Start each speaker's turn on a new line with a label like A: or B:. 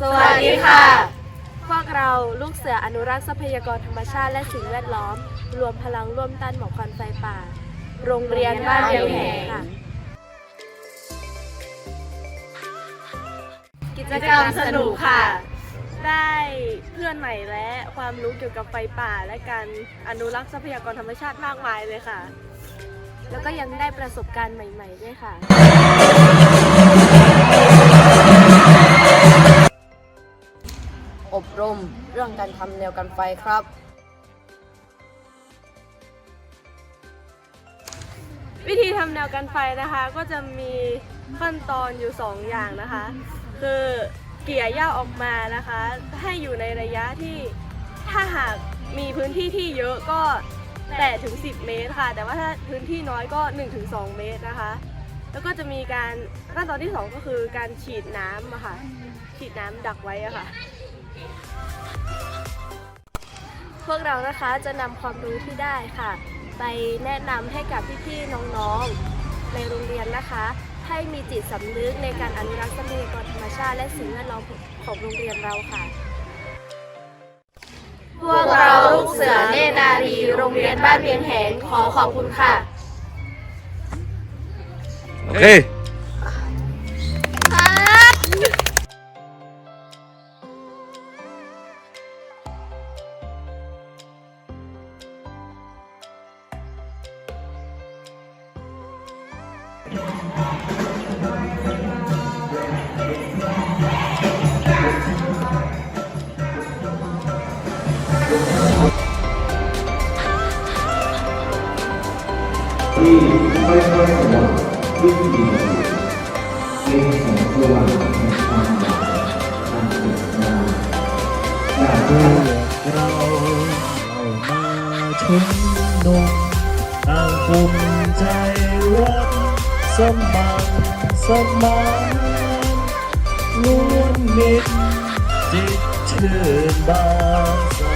A: สวัสดีค่ะ
B: พวกเราลูกเสืออนุรักษ์ทรัพยากรธรรมชาติและสิ่งแวดล้อม รวมพลังร่วมต้านหมอกควันไฟป่า โรงเรียนบ้านเดียวแหงค่ะ
A: กิจกรรมสนุกค่ะ
B: ได้เพื่อนใหม่และความรู้เกี่ยวกับไฟป่า และการอนุรักษ์ทรัพยากรธรรมชาติมากมายเลยค่ะ แล้วก็ยังได้ประสบการณ์ใหม่ ๆ ด้วยค่ะ
C: อบรมเรื่องการทำแนวกันไฟครับ
B: วิธีทำแนวกันไฟนะคะก็จะมีขั้นตอนอยู่ 2 อย่างนะคะ คือเกี่ยหญ้าออกมานะคะ ให้อยู่ในระยะที่ถ้าหากมีพื้นที่ที่เยอะก็8ถึง10 เมตรค่ะ แต่ว่าถ้าพื้นที่น้อยก็1ถึง2เมตรนะคะ แล้วก็จะมีการขั้นตอนที่ 2 ก็คือการฉีดน้ำอะค่ะ ฉีดน้ำดักไว้อะค่ะ พวกเรานะคะจะนำความรู้ที่ได้ค่ะ ไปแนะนำให้กับพี่ๆน้องๆในโรงเรียนนะคะ ให้มีจิตสำนึกในการอนุรักษ์ทรัพยากรธรรมชาติ และสิ่งแวดล้อมของโรงเรียนเราค่ะ
A: พวกเราลูกเสือเนตรนารีโรงเรียนบ้านเพียงแหงขอขอบคุณค่ะ
D: โที่
E: ค่อยๆสว่างขึ้นดีเป็นแสงสว่างในความหวังอันสวยงามจากที่
F: เราเรามาชุมนุมต่างภูมิใจรัก สมัครสมานล้วนมิตรจิตเชื่นบานสา